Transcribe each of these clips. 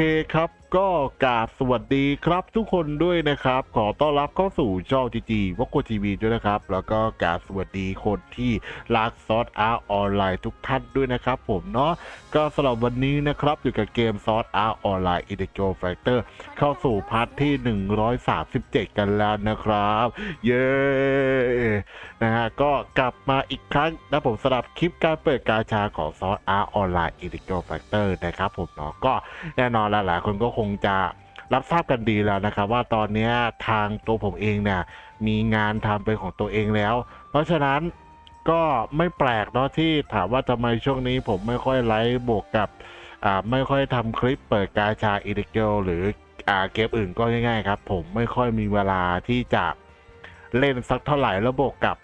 โอเคครับก็กราบสวัสดีครับทุกคนด้วยนะครับ ขอต้อนรับเข้าสู่ช่องจีจีวอกโกทีวีด้วยนะครับ แล้วก็กราบสวัสดีคนที่รักซอสอาร์ออนไลน์ทุกท่านด้วยนะครับ ผมเนาะก็สำหรับวันนี้นะครับอยู่กับเกมซอสอาร์ออนไลน์อินเดโกแฟกเตอร์เข้าสู่พาร์ทที่ 137 กันแล้วนะครับ เย้ นะฮะก็กลับมาอีกครั้งนะผมสำหรับคลิปการเปิดกาชาของซอสอาร์ออนไลน์อินดิโกแฟกเตอร์นะครับผมเนาะก็แน่นอนแล้วหลายคนก็คงจะรับทราบกันดีแล้วนะครับ ว่าตอนนี้ทางตัวผมเองเนี่ยมีงานทำเป็นของตัวเองแล้ว เพราะฉะนั้นก็ไม่แปลกเนาะที่ถามว่าทำไมช่วงนี้ผมไม่ค่อยไลฟ์บวกกับอ่าไม่ค่อยทำคลิปเปิดกาชาอินดิโกหรืออ่าเกมอื่นก็ง่ายๆครับ ผมไม่ค่อยมีเวลาที่จะ เล่นสักเท่าไหร่แล้วบวกกับ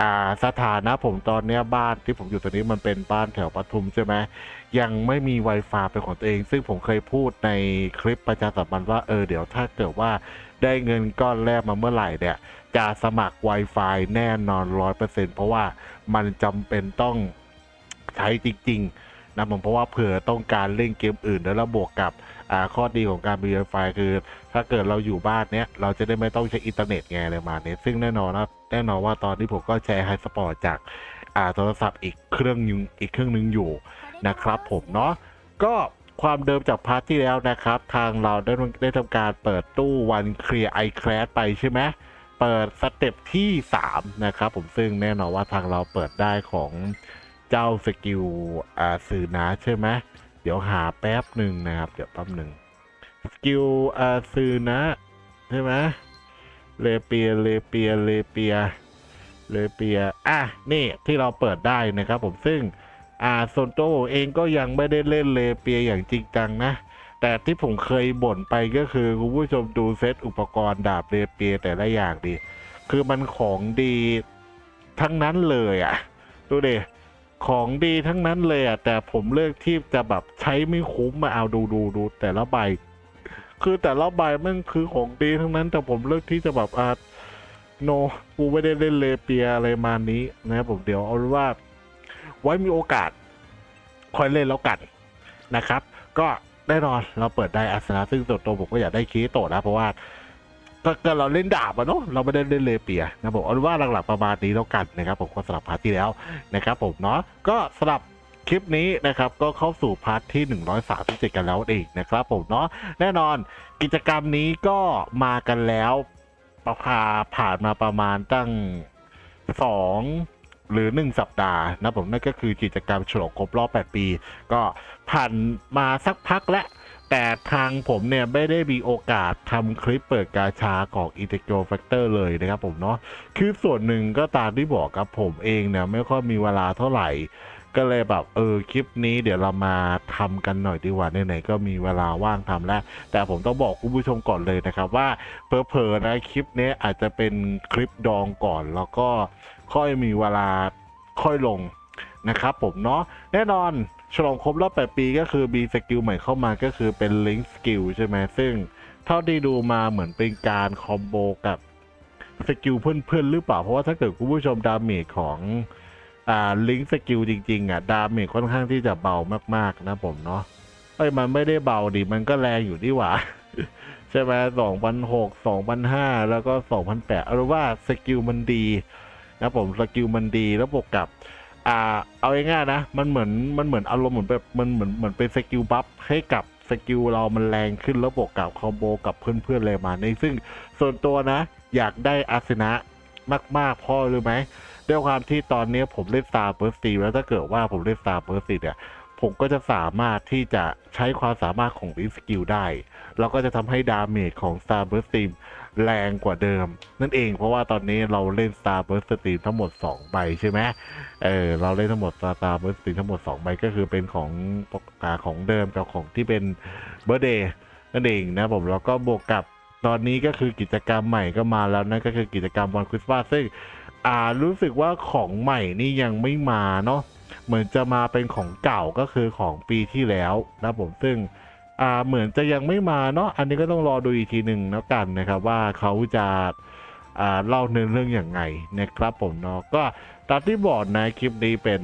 อ่าสถานะผมตอนเนี้ยบ้านที่ผมอยู่ตอนนี้มันเป็นบ้านแถวปทุมใช่ไหมยังไม่มี Wi-Fi เป็นของตัวเอง ซึ่งผมเคยพูดในคลิปประชาสัมพันธ์ว่าเออเดี๋ยวถ้าเกิดว่าได้เงินก้อนแรกมาเมื่อไหร่เนี่ยจะสมัคร Wi-Fi แน่นอนร้อยเปอร์เซ็นเพราะว่ามันจำเป็นต้องใช้จริง ๆ นะผมเพราะว่าเผื่อต้องการเล่นเกมอื่นแล้วบวกกับข้อดีของการมี Wi-Fi คือ ถ้าเกิดเราอยู่บ้านเนี้ยเราจะได้ไม่ต้องใช้อินเทอร์เน็ตไงอะไรมาเนี้ยซึ่งแน่นอนนะแน่นอนว่าตอนนี้ผมก็แชร์ไฮสปอร์ตจากโทรศัพท์อีกเครื่องนึงอีกเครื่องนึงอยู่นะครับ ผมเนาะก็ความเดิมจากพาร์ทที่แล้วนะครับ ทางเราได้ได้ทำการเปิดตู้วันเคลียร์ไอแคลสไปใช่ไหมเปิดสเต็ปที่ 3 นะครับ ผมซึ่งแน่นอนว่าทางเราเปิดได้ของ เจ้าสกิลอ่าสื่อนะใช่ไหมเดี๋ยวหาแป๊บหนึ่งนะครับ เดี๋ยวแป๊บหนึ่งสกิลอาซูนะใช่ไหมเลเปียเลเปียเลเปียเลเปียอะนี่ที่เราเปิดได้นะครับผมซึ่งอ่าส่วนตัวผมเองก็ยังไม่ได้เล่นเลเปียอย่างจริงจังนะ แต่ที่ผมเคยบ่นไปก็คือคุณผู้ชมดูเซตอุปกรณ์ดาบเลเปียแต่ละอย่างดิคือมันของดีทั้งนั้นเลยอะ ดูดิ ของดีทั้งนั้นเลยอะแต่ผมเลือกที่จะแบบใช้ไม่คุ้มมาเอาดูดูดูแต่ละใบ คือแต่ละใบมันคือของดีทั้งนั้น แต่ผมเลือกที่จะแบบอาโนกูไม่ได้เล่นเลเปียอะไรมานี้นะครับผมเดี๋ยวเอาว่า ไว้มีโอกาสค่อยเล่นแล้วกันนะครับ ก็แน่นอนเราเปิดได้อาสนะซึ่งส่วนตัวผมก็อยากได้คีโตนะเพราะว่า ก็ก็เราเล่นดาบอะเนาะเราไม่ได้เล่นเลเปียนะผมเอาเป็นว่าหลักๆประมาณนี้แล้วกันนะครับผมก็สลับพาร์ทที่แล้วนะครับผมเนาะก็สลับคลิปนี้นะครับก็เข้าสู่พาร์ทที่ 137 กันแล้วเองนะครับผมเนาะแน่นอนกิจกรรมนี้ก็มากันแล้วประพาผ่านมาประมาณตั้ง 2 หรือ 1 สัปดาห์นะผมนั่นก็คือกิจกรรมฉลองครบรอบ 8 ปี ก็ผ่านมาสักพักแล้ว แต่ทางผมเนี่ยไม่ได้มีโอกาสทำคลิปเปิดกาชาของ i n t e g r o Factor เลยนะครับผมเนาะคือส่วนหนึ่งก็ตามที่บอกครับผมเองเนี่ยไม่ค่อยมีเวลาเท่าไหร่ ก็เลยแบบเออคลิปนี้เดี๋ยวเรามาทำกันหน่อยดีกว่าไหนๆก็มีเวลาว่างทำแล้ว แต่ผมต้องบอกคุณผู้ชมก่อนเลยนะครับว่าเพอๆนะคลิปนี้อาจจะเป็นคลิปดองก่อน แล้วก็ค่อยมีเวลาค่อยลงนะครับผมเนาะแน่นอน ฉลองครบรอบ 8 ปีก็คือมีสกิลใหม่เข้ามาก็คือเป็นลิง k ์สกิลใช่ไหมซึ่งเท่าที่ดูมาเหมือนเป็นการคอมโบกับสกิลเพื่อนๆหรือเปล่า เพราะว่าถ้าเกิดคุณผู้ชมดาเมจของอ่าลิงก์สกิลจริงๆอะดาเมจค่อนข้างที่จะเบามากๆนะผมเนาะเอ้มันไม่ได้เบาดิมันก็แรงอยู่ดีหว่าใช่ไหมสองพันหกสองพันห้าแล้วก็สองพันแปดเอาว่าสกิลมันดีนะผมสกิลมันดีแล้วบวกกับ อ่าเอาง่ายๆนะ มันเหมือนมันเหมือนอารมณ์เหมือนแบบมันเหมือนเหมือนเป็นสกิลบัฟให้กับสกิลเรามันแรงขึ้นแล้วบวกกับคอมโบกับเพื่อนๆเลยมาในซึ่งส่วนตัวนะ อยากได้อาสนะมากๆพ่อรู้ไหมด้วยความที่ตอนนี้ผมเล่น Star Burst 4แล้วถ้าเกิดว่าผมเล่น Star Burst 4เนี่ยผมก็จะสามารถที่จะใช้ความสามารถของ Link Skill ได้ แล้วก็จะทำให้ดาเมจของ Star Burst Team แรงกว่าเดิม นั่นเองเพราะว่าตอนนี้เราเล่น Star Burst Team ทั้งหมด 2 ใบใช่ไหมเออเราเล่นทั้งหมด Star Burst Team ทั้งหมด 2 ใบก็คือเป็นของปกกาของเดิมกับของที่เป็น Birthday นั่นเองนะผมแล้วก็บวกกับตอนนี้ก็คือกิจกรรมใหม่ก็มาแล้วนั่นก็คือกิจกรรมวันคริสต์มาสซึ่งอ่ารู้สึกว่าของใหม่นี่ยังไม่มาเนาะเหมือนจะมาเป็นของเก่าก็คือของปีที่แล้วนะผมซึ่ง อ่าเหมือนจะยังไม่มาเนาะอันนี้ก็ต้องรอดูอีกทีหนึ่งแล้วกันนะครับ ว่าเขาจะอ่าเล่าเนื้อเรื่องอย่างไงนะครับผมเนาะก็ตามที่บอกนะคลิปนี้เป็น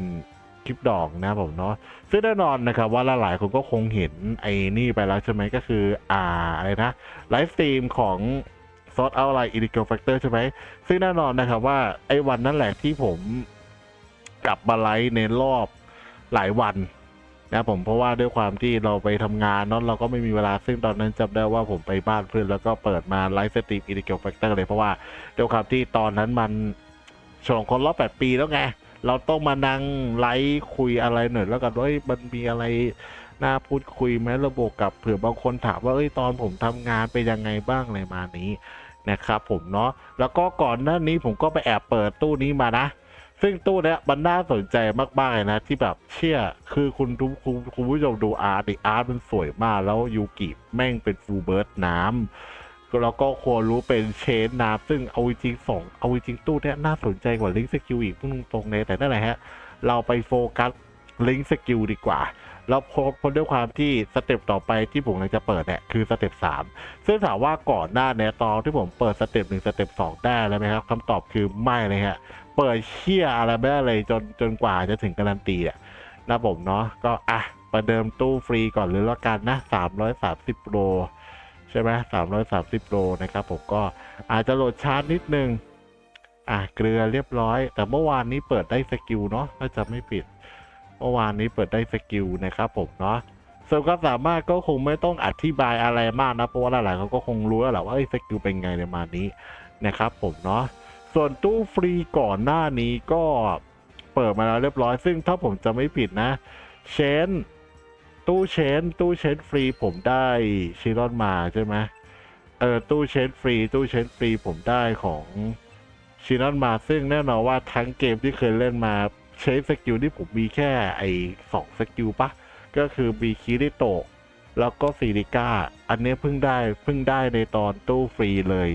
คลิปดอกนะผมเนาะซึ่งแน่นอนนะครับว่าหลายๆคนก็คงเห็นไอ้นี่ไปแล้วใช่ไหมก็คืออ่าอะไรนะไลฟ์สตรีมของซอสเอาไลน์อินดิเกลแฟกเตอร์ใช่ไหมซึ่งแน่นอนนะครับว่าไอ้วันนั้นแหละที่ผมกลับมาไลฟ์ในรอบหลายวัน นะผมเพราะว่าด้วยความที่เราไปทำงานเนาะเราก็ไม่มีเวลาซึ่งตอนนั้นจำได้ว่าผมไปบ้านเพื่อนแล้วก็เปิดมาไลฟ์สตรีมอินดิเกลแฟกเตอร์เลยเพราะว่าด้วยความที่ตอนนั้นมันฉลองคนรอบแปดปีแล้วไงเราต้องมานั่งไลฟ์คุยอะไรหน่อยแล้วกันว่าเอ้ยมันมีอะไรน่าพูดคุยไหมระบบกับเผื่อบางคนถามว่าเอ้ยตอนผมทำงานเป็นยังไงบ้างอะไรมานี้นะครับผมเนาะแล้วก็ก่อนหน้านี้ผมก็ไปแอบเปิดตู้นี้มานะ ซึ่งตู้เนี้ยมันน่าสนใจมากๆเลยนะ ที่แบบเชื่อคือคุณทุกคุณคุณผู้ชมดูอาร์ตดิอาร์ตมันสวยมาก แล้วยูกิแม่งเป็นฟูเบิร์ดน้ำแล้วก็ควรรู้เป็นเชนน้ำซึ่งเอาจริงสองเอาจริงตู้เนี้ยน่าสนใจกว่าลิงก์สกิลอีกพุ่งตรงๆเลยแต่นั่นแหละฮะ เราไปโฟกัสลิงก์สกิลดีกว่าแล้วพบพบด้วยความที่สเต็ปต่อไปที่ผมกำลังจะเปิดเนี่ยคือสเต็ปสามซึ่งถามว่าก่อนหน้าเนี้ยตอนที่ผมเปิดสเต็ปหนึ่งสเต็ปสองได้แล้วไหมครับคำตอบคือไม่เลยฮะ เปิดเชี่ยอะไรไม่ได้เลยจนจนกว่าจะถึงการันตีอะนะผมเนาะก็อะประเดิมตู้ฟรีก่อนเลยแล้วกันนะสามร้อยสามสิบโลใช่ไหมสามร้อยสามสิบโลนะครับผมก็อาจจะโหลดชาร์จนิดนึง อะเกลือเรียบร้อย แต่เมื่อวานนี้เปิดได้สกิลเนาะถ้าจะไม่ผิด เมื่อวานนี้เปิดได้สกิลนะครับผมเนาะส่วนความสามารถก็คงไม่ต้องอธิบายอะไรมากนะเพราะว่าหลายๆเขาก็คงรู้แล้วแหละว่าไอ้สกิลเป็นไงในมานี้นะครับผมเนาะ ส่วนตู้ฟรีก่อนหน้านี้ก็เปิดมาแล้วเรียบร้อย ซึ่งถ้าผมจะไม่ผิดนะ เชนตู้เชนตู้เชนฟรีผมได้ชิรอนมาใช่ไหมเออตู้เชนฟรีตู้เชนฟรีผมได้ของชิรอนมาซึ่งแน่นอนว่าทั้งเกมที่เคยเล่นมาใช้สกิลที่ผมมีแค่ไอ้สองสกิลปะก็คือมีคิริโตะแล้วก็ซีริก้า อันนี้เพิ่งได้เพิ่งได้ในตอนตู้ฟรีเลย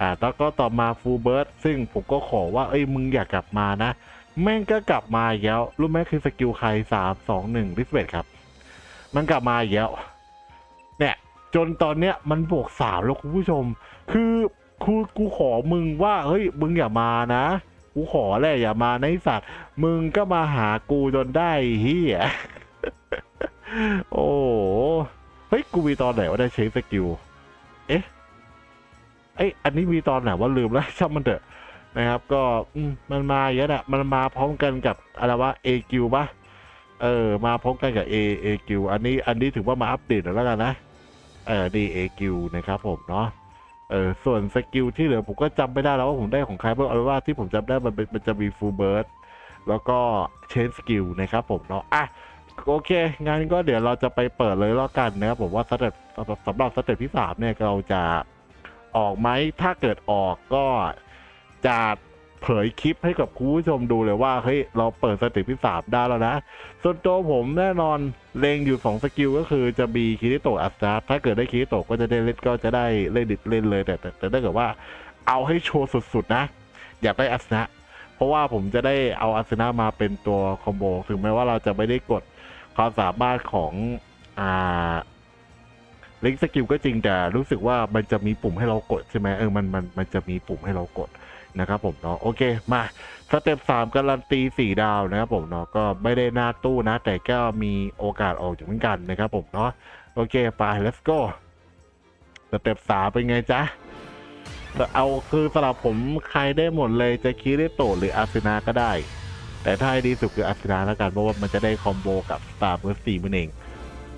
อ่าแล้วก็ต่อมาฟูเบิร์ดซึ่งผมก็ขอว่าเอ้ยมึงอยากกลับมานะ แม่งก็กลับมาอีกแล้วรู้ไหมคือสกิลใครสามสองหนึ่งริสเบตครับ มันกลับมาอีกแล้วเนี่ยจนตอนเนี้ยมันบวกสามแล้วคุณผู้ชม คือกูกูขอมึงว่าเฮ้ยมึงอย่ามานะกูขอแหละอย่ามาในสัตว์ มึงก็มาหากูจนได้เฮียโอ้เฮ้ยกูมีตอนไหนว่าได้ใช้สกิลเอ๊ะ อ้ยอันนี้มีตอนไหนว่าลืมแล้วช่างมันเถอะนะครับ ก็มันมาอย่างนี้แหละมันมาพร้อมกันกับอะไรวะเอกิวปะเออ มาพร้อมกันกับเอเอกิวอันนี้อันนี้ถือว่ามาอัปเดตแล้วกันนะเออดีเอกิวนะครับผมเนาะเออส่วนสกิลที่เหลือผมก็จำไม่ได้แล้วว่าผมได้ของใครเพราะเอาเป็นว่าที่ผมจำได้มันเป็นมันจะมีฟูลเบิร์ดแล้วก็เชนสกิลนะครับผมเนาะอะโอเคงั้นก็เดี๋ยวเราจะไปเปิดเลยแล้วกันนะครับผมว่าสเต็ปสำหรับสเต็ปที่สามเนี่ยเราจะ ออกไหม ถ้าเกิดออกก็จะเผยคลิปให้กับคุณผู้ชมดูเลยว่าเฮ้ยเราเปิดสเต็ปที่สามได้แล้วนะ ส่วนตัวผมแน่นอนเลงอยู่สองสกิลก็คือจะมีคิริโตะอัสนาถ้าเกิดได้คิริโตะก็จะได้เล่นก็จะได้เล่นดิดเล่นเลยแต่แต่แต่ถ้าเกิดว่าเอาให้โชว์สุดๆนะ อยากได้อัสนะ เพราะว่าผมจะได้เอาอัสนะมาเป็นตัวคอมโบถึงแม้ว่าเราจะไม่ได้กดความสามารถของอ่า ลิงก์สกิลก็จริงแต่รู้สึกว่ามันจะมีปุ่มให้เรากดใช่ไหมเออมันมันมันจะมีปุ่มให้เรากดนะครับผมเนาะโอเคมาสเต็ปสามการันตีสี่ดาวนะครับผมเนาะก็ไม่ได้หน้าตู้นะ แต่ก็มีโอกาสออกเหมือนกันนะครับผมเนาะโอเคไป let's go สเต็ปสามเป็นไงจ๊ะเอาคือสำหรับผมใครได้หมดเลยจะคิริโตหรืออาร์เซนาก็ได้ แต่ถ้าให้ดีสุดคืออาร์เซนาแล้วกันเพราะว่ามันจะได้คอมโบกับสตาร์เบอร์สี่มันเอง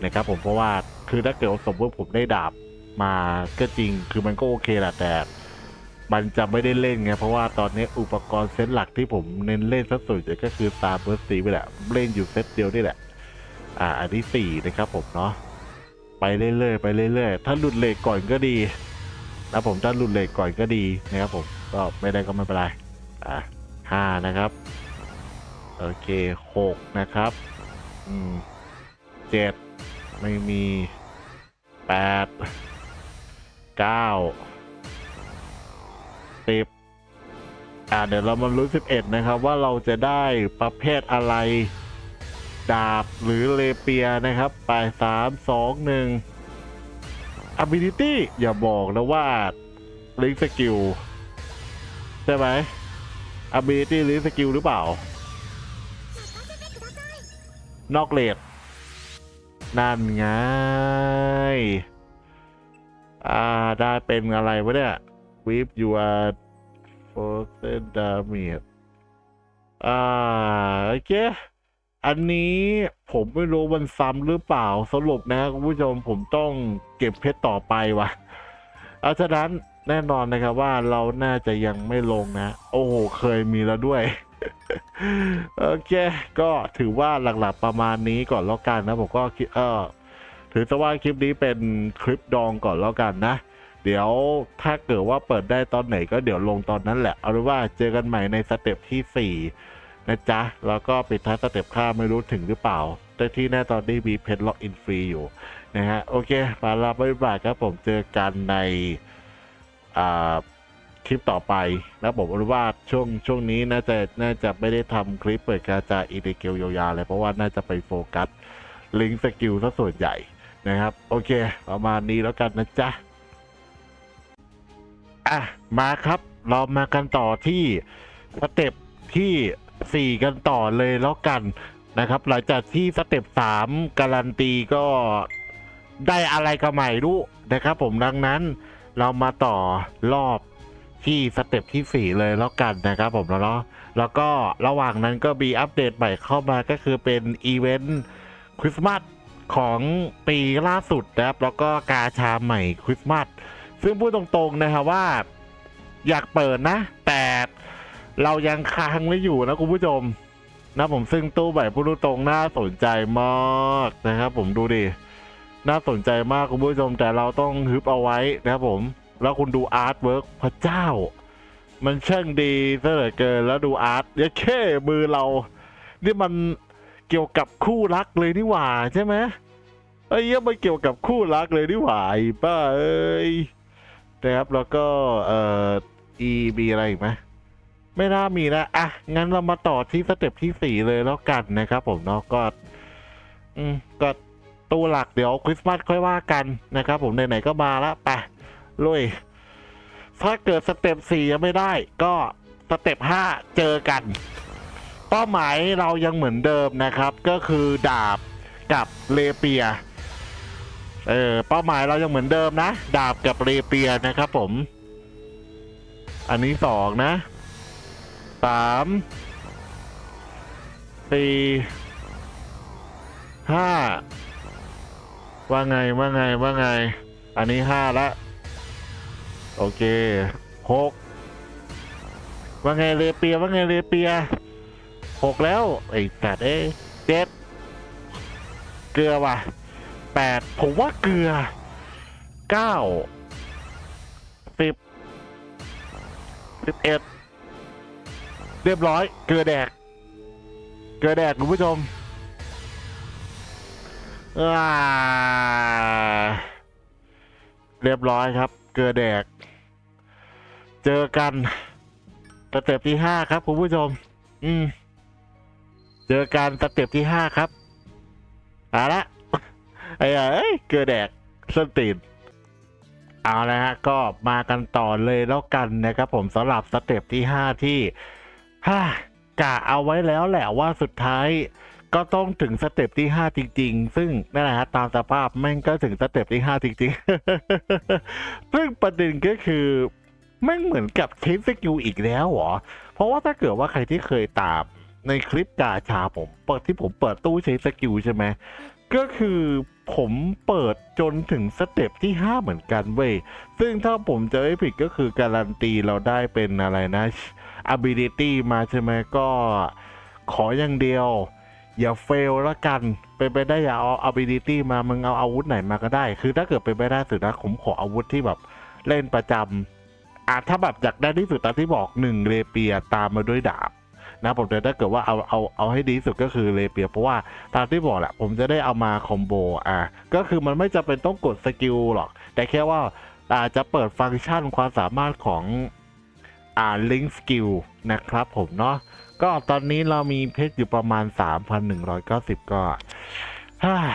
นะครับผมเพราะว่าคือถ้าเกิดสมมติผมได้ดาบมาก็จริงคือมันก็โอเคแหละแต่มันจะไม่ได้เล่นไงเพราะว่าตอนนี้อุปกรณ์เซตหลักที่ผมเน้นเล่นสัดส่วนใหญ่ก็คือตาเบอร์สีไปแหละเล่นอยู่เซตเดียวนี่แหละ อ่า อันที่สี่นะครับผมเนาะไปเรื่อยๆไปเรื่อยๆถ้าหลุดเลกก่อนก็ดีนะผมถ้าหลุดเลกก่อนก็ดีนะครับผมก็ไม่ได้ก็ไม่เป็นไรอ่าห้านะครับโอเคหกนะครับอืมเจ็ด ไม่มีแปดเก้าสิบอ่าเดี๋ยวเรามาลุ้สิบเอ็ดนะครับ ว่าเราจะได้ประเภทอะไร ดาบหรือเลเปียนะครับ ไปสามสองหนึ่ง ability อย่าบอกนะว่า link skill ใช่ไหม ability link skill หรือเปล่า นอกเลด นั่นไง อ่า ได้เป็นอะไรวะเนี่ย with your force damage อ่า โอเค อันนี้ผมไม่รู้มันซ้ำหรือเปล่า สรุปนะคุณผู้ชมผมต้องเก็บเพชรต่อไปวะเอาฉะนั้นแน่นอนนะครับว่าเราน่าจะยังไม่ลงนะ โอ้โห เคยมีแล้วด้วย โอเค ก็ถือว่าหลักๆประมาณนี้ก่อนแล้วกันนะผมก็คิดเออถือซะว่าคลิปนี้เป็นคลิปดองก่อนแล้วกันนะ เดี๋ยวถ้าเกิดว่าเปิดได้ตอนไหนก็เดี๋ยวลงตอนนั้นแหละ เอาเป็นว่าเจอกันใหม่ในสเต็ปที่ 4 นะจ๊ะ แล้วก็ปิดท้ายสเต็ปข้าไม่รู้ถึงหรือเปล่า แต่ที่แน่ตอนนี้มีเพจล็อกอินฟรีอยู่นะฮะ โอเคมาลาบ๊ายบายครับผมเจอกันในอ่า คลิปต่อไป แล้วผมรู้ว่าช่วงช่วงนี้น่าจะน่าจะไม่ได้ทำคลิปเปิดกาจาอีเดเกลยาวๆเลยเพราะว่าน่าจะไปโฟกัสลิงสกิลซะส่วนใหญ่นะครับ โอเค ประมาณนี้แล้วกันนะจ๊ะ อะ มาครับ เรามากันต่อที่สเต็ปที่ 4 กันต่อเลยแล้วกันนะครับ หลังจากที่สเต็ป3การันตีก็ได้อะไรก็ไม่รู้นะครับผมดังนั้น เรามาต่อรอบ ที่สเต็ปที่ 4 เลยแล้วกันนะครับผมแล้วเนาะแล้วก็ระหว่างนั้นก็มีอัปเดตใหม่เข้ามาก็คือเป็นอีเวนต์คริสต์มาสของปีล่าสุดนะครับ แล้วก็กาชาใหม่คริสต์มาสซึ่งพูดตรงๆนะครับว่าอยากเปิดนะ แต่เรายังค้างไม่อยู่นะคุณผู้ชม นะผมซึ่งตู้ใบพูดตรงๆน่าสนใจมากนะครับผมดูดิ น่าสนใจมากคุณผู้ชมแต่เราต้องฮึบเอาไว้นะครับผม แล้วคุณดูอาร์ตเวิร์กพระเจ้า มันช่างดีซะเหลือเกินแล้วดูอาร์ตยัดเข้มือเรา นี่มันเกี่ยวกับคู่รักเลยนี่หว่าใช่ไหมไอ้เหี้ยมันเกี่ยวกับคู่รักเลยนี่หว่าป้าเอ้ยนะครับแล้วก็เอ่ออีมีอะไรอีกไหมไม่น่ามีนะอะงั้นเรามาต่อที่สเต็ปที่สี่เลยแล้วกันนะครับ ผมเนาะก็ อืมก็ตัวหลักเดี๋ยวคริสต์มาสค่อยว่ากันนะครับ ผมไหนๆก็มาล้วไป ลุย ถ้าเกิดสเต็ปสี่ยังไม่ได้ ก็สเต็ปห้าเจอกัน เป้าหมายเรายังเหมือนเดิมนะครับ ก็คือดาบกับเลเปีย เออเป้าหมายเรายังเหมือนเดิมนะ ดาบกับเรเปียนะครับผม อันนี้สองนะสามสี่ห้าว่าไงว่าไงว่าไง อันนี้ห้าละ โอเคหกว่าไงเรเปียว่าไงเรเปียหกแล้วไอ้สัตว์เอ้เจ็ดเกลือว่ะแปดผมว่าเกลือเก้าสิบสิบเอ็ดเรียบร้อย เกลือแดก เกลือแดกคุณผู้ชมเรียบร้อยครับ เกลือแดก เจอกันสเต็ปที่ห้าครับคุณผู้ชม อืม เจอกันสเต็ปที่ห้าครับเอาละไอ้เอ้ยเกลือแดกส้นตีนเอาละฮะ ก็มากันต่อเลยแล้วกันนะครับผมสำหรับสเต็ปที่5ที่ฮ่ากะเอาไว้แล้วแหละว่าสุดท้ายก็ต้องถึงสเต็ปที่5จริง ๆ ซึ่งนั่นแหละฮะตามสภาพแม่งก็ถึงสเต็ปที่5จริง ๆ ซึ่งประเด็นก็คือ แม่เหมือนกับเชนสกิลอีกแล้วเหรอ เพราะว่าถ้าเกิดว่าใครที่เคยตามในคลิปกาชาผมเปิดที่ผมเปิดตู้ใช้สกิลใช่ไหมก็คือผมเปิดจนถึงสเต็ปที่ 5 เหมือนกันเว้ย ซึ่งถ้าผมจะไม่ผิดก็คือการันตีเราได้เป็นอะไรนะ ability มาใช่ไหมก็ขออย่างเดียว อย่าเฟลละกัน เป็นไปได้อย่าเอา ability มามึงเอาอาวุธไหนมาก็ได้ คือถ้าเกิดเป็นไปได้สุดนะผมขออาวุธที่แบบเล่นประจำ อะถ้าแบบอยากได้ที่สุดตามที่บอกหนึ่งเรเปียตามมาด้วยดาบนะผมแต่ถ้าเกิดว่าเอาเอาเอาให้ดีสุดก็คือเลเปีย เพราะว่าตามที่บอกแหละผมจะได้เอามาคอมโบอะก็คือมันไม่จำเป็นต้องกดสกิลหรอก แต่แค่ว่าอาจจะเปิดฟังก์ชันความสามารถของอ่าลิงก์สกิลนะครับผมเนาะก็ตอนนี้เรามีเพชรอยู่ประมาณ 3,190 ก็เฮ้ย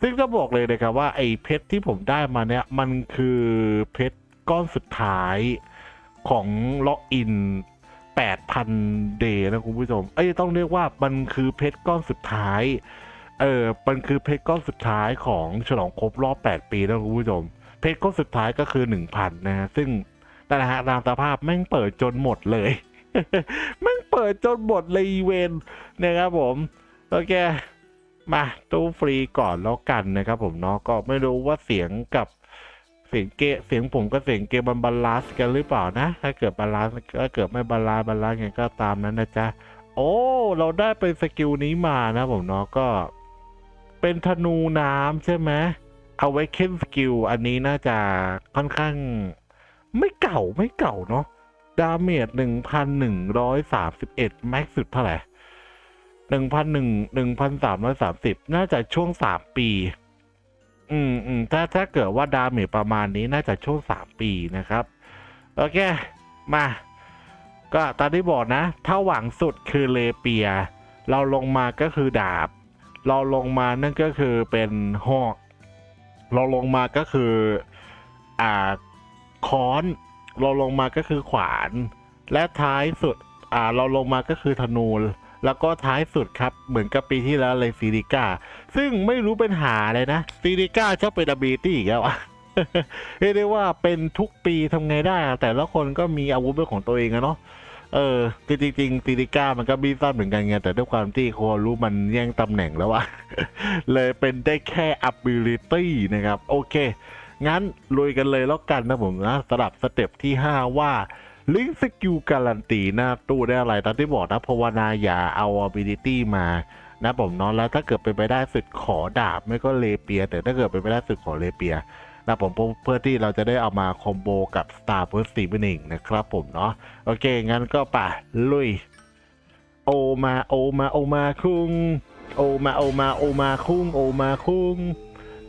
ซึ่งจะบอกเลยนะครับว่าไอ้เพชรที่ผมได้มาเนี่ยมันคือเพชรก้อนสุดท้าย ของล็อกอิน8,000 เดย์นะคุณผู้ชม เอ้ยต้องเรียกว่ามันคือเพชรก้อนสุดท้าย เออมันคือเพชรก้อนสุดท้ายของฉลองครบรอบ 8 ปีแล้วคุณผู้ชม เพชรก้อนสุดท้ายก็คือ 1,000 นะฮะ ซึ่งนั่นแหละฮะตามสภาพแม่งเปิดจนหมดเลย แม่งเปิดจนหมดเลยอีเวนนะครับผม โอเค มาตู้ฟรีก่อนแล้วกันนะครับผมเนาะ ก็ไม่รู้ว่าเสียงกับ เสียงเกเสียงผมกับเสียงเกมมันบาลานซ์กันหรือเปล่านะ ถ้าเกิดบาลานซ์ถ้าเกิดไม่บาลานซ์บาลานซ์ไงก็ตามนั้นนะจ๊ะ โอ้ เราได้เป็นสกิลนี้มานะผมเนาะก็ เป็นธนูน้ำใช่ไหมเอาไว้เข้นสกิลอันนี้น่าจะค่อนข้าง ไม่เก่าไม่เก่าเนาะดาเมจหนึ่งพันหนึ่งร้อยสามสิบเอ็ดแม็กสุดเท่าไหร่หนึ่งพันหนึ่งหนึ่งพันสามร้อยสามสิบน่าจะช่วงสามปี อืมอืมถ้าถ้าเกิดว่าดาเมจประมาณนี้น่าจะช่วงสามปีนะครับ โอเค มา ก็ตามที่บอกนะ ถ้าหวังสุดคือเลเปีย เราลงมาก็คือดาบ เราลงมานั่นก็คือเป็นหอก เราลงมาก็คืออ่าค้อน เราลงมาก็คือขวาน และท้ายสุดอ่าเราลงมาก็คือธนูแล้วก็ท้ายสุดครับเหมือนกับปีที่แล้วเลยซีริก้า ซึ่งไม่รู้เป็นหาเลยนะซีริก้าชอบเป็น ability อีกแล้วอะเรียกได้ว่าเป็นทุกปีทำไงได้ แต่ละคนก็มีอาวุธเป็นของตัวเองอะเนาะเออคือจริงซีริก้ามันก็บีซันเหมือนกันไงแต่ด้วยความที่โครู้มันแย่งตำแหน่งแล้วอะเลยเป็นได้แค่ ability นะครับ โอเค งั้นลุยกันเลยแล้วกันนะผมนะสำหรับสเต็ปที่ 5 ว่าลิงสกิลการันตีหน้าตู้ได้อะไรตามที่บอกนะภาวนาอย่าเอา ability มา นะผมเนาะแล้วถ้าเกิดเป็นไปได้สุดขอดาบ ไม่ก็เลเปีย แต่ถ้าเกิดเป็นไปได้สุดขอเลเปียนะผมเพื่อที่เราจะได้เอามาคอมโบกับ Star p e r s 4 1นหนึ่งนะครับผมเนาะโอเค งั้นก็ป่ะลุย โอมาโอมาโอมาคุงโอมาโอมาโอมาคุงโอมาคุง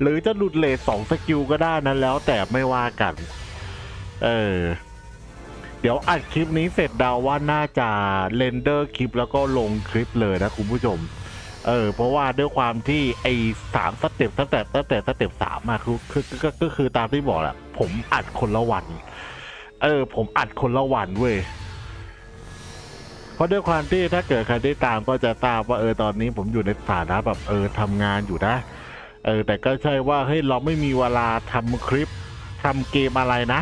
หรือจะหลุดเลทสองสกิลก็ได้นั้นแล้วแต่ไม่ว่ากัน เออ เดี๋ยวอัดคลิปนี้เสร็จดาว่าน่าจะเรนเดอร์คลิปแล้วก็ลงคลิปเลยนะคุณผู้ชม เออเพราะว่าด้วยความที่ไอ้สามสเต็ปตั้งแต่ตั้งแต่สเต็ปสามอะคือคือก็ก็คือตามที่บอกแหละผมอัดคนละวัน เออ ผมอัดคนละวันเว้ยเพราะด้วยความที่ถ้าเกิดใครได้ตามก็จะทราบว่าเออตอนนี้ผมอยู่ในสถานะแบบเออทำงานอยู่นะ เออ แต่ก็ใช่ว่าเฮ้ยเราไม่มีเวลาทำคลิปทำเกมอะไรนะ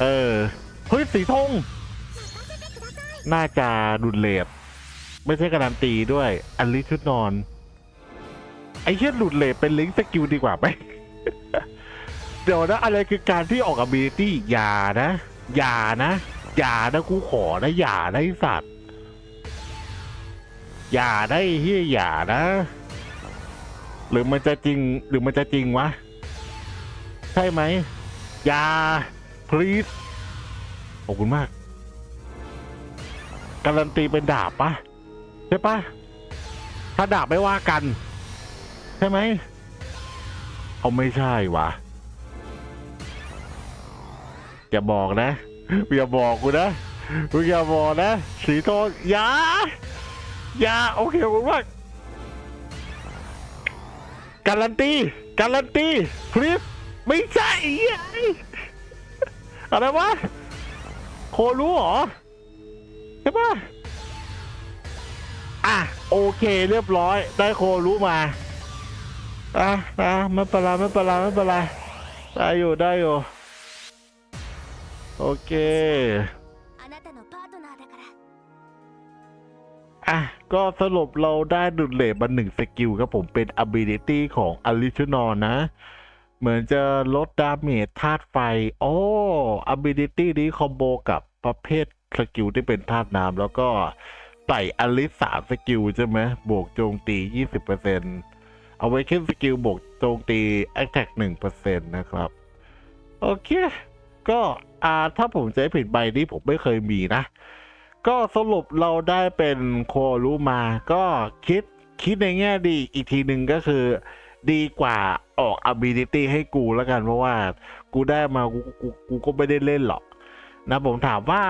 เออเฮ้ยสีธงน่าจะดุนเลด ไม่ใช่การันตีด้วย อันลิชุดนอน ไอ้เชี่ยหลุดเลทเป็นลิงก์สกิลดีกว่าไหมเดี๋ยวนะ อะไรคือการที่ออก ability อย่านะ อย่านะ อย่านะกูขอนะอย่านะไอ้สัตว์อย่าได้เฮียอย่านะ หรือมันจะจริงหรือมันจะจริงวะ ใช่ไหมอย่า please ขอบคุณมาก การันตีเป็นดาบปะ ใช่ปะถ้าดาบไม่ว่ากัน ใช่ไหมเอาไม่ใช่วะอย่าบอกนะอย่าบอกกูนะมึงอย่าบอกนะ สีทองอย่าอย่าโอเคคุณมากการันตีการันตีพลิปไม่ใช่อะไรวะโครู้เหรอใช่ปะ อะโอเคเรียบร้อย ได้โครู้มาอะอะไม่เป็นไรไม่เป็นไรไม่เป็นไรได้อยู่ได้อยู่ โอเคอะก็สรุปเราได้ดุลเลบมาหนึ่งสกิลครับผมเป็น ability ของอลิชนอนนะ เหมือนจะลดดาเมจธาตุไฟ โอ้ ability นี้คอมโบกับประเภทสกิลที่เป็นธาตุน้ำแล้วก็ ใส่อลิสสามสกิลใช่ไหมบวกโจมตี20%เอาไว้ขึ้นสกิลบวกโจมตี attack 1%นะครับ โอเค ก็อ่าถ้าผมจะให้ผิดใบนี้ผมไม่เคยมีนะ ก็สรุปเราได้เป็นโครู้มา ก็คิดคิดในแง่ดีอีกทีหนึ่งก็คือดีกว่าออก ability ให้กูแล้วกันเพราะว่า กูได้มากูกูกูก็ไม่ได้เล่นหรอก นะผมถามว่า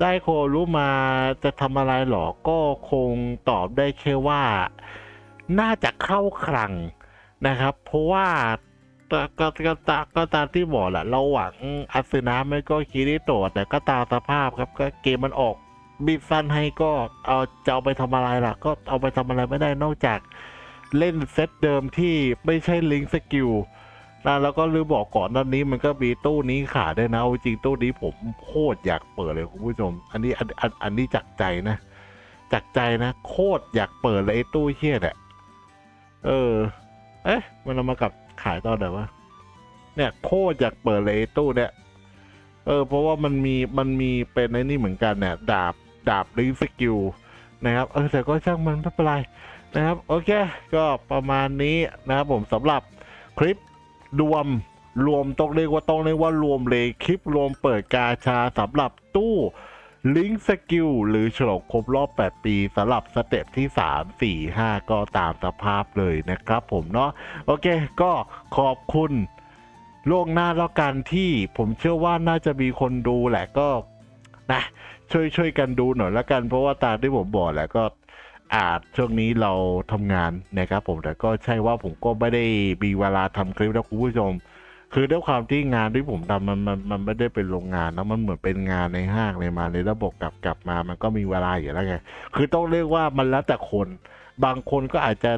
ได้โครู้มาจะทำอะไรหรอ ก็คงตอบได้แค่ว่า น่าจะเข้าคลังนะครับ เพราะว่าก็ก็ก็ตาก็ตามที่บอกแหละเราหวังอาซึนะไม่ก็คิริโตะแต่ก็ตามสภาพครับก็เกมมันออกบีบสั้นให้ก็เอาจะเอาไปทำอะไรล่ะ ก็เอาไปทำอะไรไม่ได้นอกจากเล่นเซตเดิมที่ไม่ใช่ลิงสกิล นะแล้วก็ลืมบอกก่อนหน้านี้มันก็มีตู้นี้ขายด้วยนะเอาจริงตู้นี้ผมโคตรอยากเปิดเลยคุณผู้ชม อันนี้อันอันอันนี้จากใจนะจากใจนะโคตรอยากเปิดเลยไอ้ตู้เฮี้ยเนี่ยเออ เอ๊ะ มันเอามากับขายตอนไหนวะเนี่ยโคตรอยากเปิดเลยไอ้ตู้เนี่ยเออ เพราะว่ามันมีมันมีเป็นไอ้นี่เหมือนกันเนี่ยดาบดาบลิงสกิลนะครับ เออแต่ก็ช่างมันไม่เป็นไรนะครับ โอเค ก็ประมาณนี้นะครับผมสำหรับคลิป รวมรวมต้องเรียกว่าต้องเรียกว่ารวมเลยคลิปรวมเปิดกาชาสำหรับตู้ลิงสกิลหรือฉลองครบรอบ 8 ปีสำหรับสเต็ปที่ 3 4 5 ก็ตามสภาพเลยนะครับผมเนาะโอเค ก็ขอบคุณล่วงหน้าแล้วกันที่ผมเชื่อว่าน่าจะมีคนดูแหละก็นะช่วยช่วยกันดูหน่อยแล้วกันเพราะว่าตามที่ผมบอกแหละก็ อาจช่วงนี้เราทำงานนะครับผมแต่ก็ใช่ว่าผมก็ไม่ได้มีเวลาทำคลิปนะคุณผู้ชม คือด้วยความที่งานที่ผมทำมันมันมันไม่ได้เป็นโรงงานนะมันเหมือนเป็นงานในห้างเลยมาในระบบกลับกลับมา มันก็มีเวลาอยู่แล้วไงคือต้องเรียกว่ามันแล้วแต่คน บางคนก็อาจจะ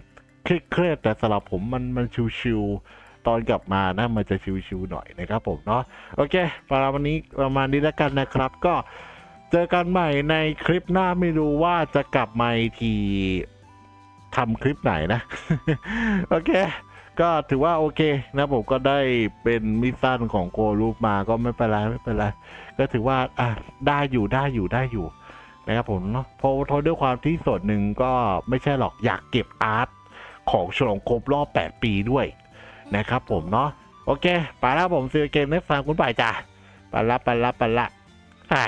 เครียดแต่สำหรับผมมันมันชิวๆตอนกลับมานะมันจะชิวๆหน่อยนะครับผมเนาะโอเคประมาณนี้ประมาณนี้แล้วกันนะครับก็ เจอกันใหม่ในคลิปหน้าไม่รู้ว่าจะกลับมาทีทำคลิปไหนนะ โอเค ก็ถือว่าโอเคนะผมก็ได้เป็นมิสซันของโกรูปมาก็ไม่เป็นไรไม่เป็นไร ก็ถือว่าอะได้อยู่ได้อยู่ได้อยู่นะครับผมเนาะเพราะเพราะด้วยความที่ส่วนหนึ่งก็ไม่ใช่หรอกอยากเก็บอาร์ตของฉลองครบรอบ 8 ปีด้วยนะครับผมเนาะโอเค ไปแล้วผมซื้อเกมในฟังคุณป่ายจ้ะไปละไปละไปละอะ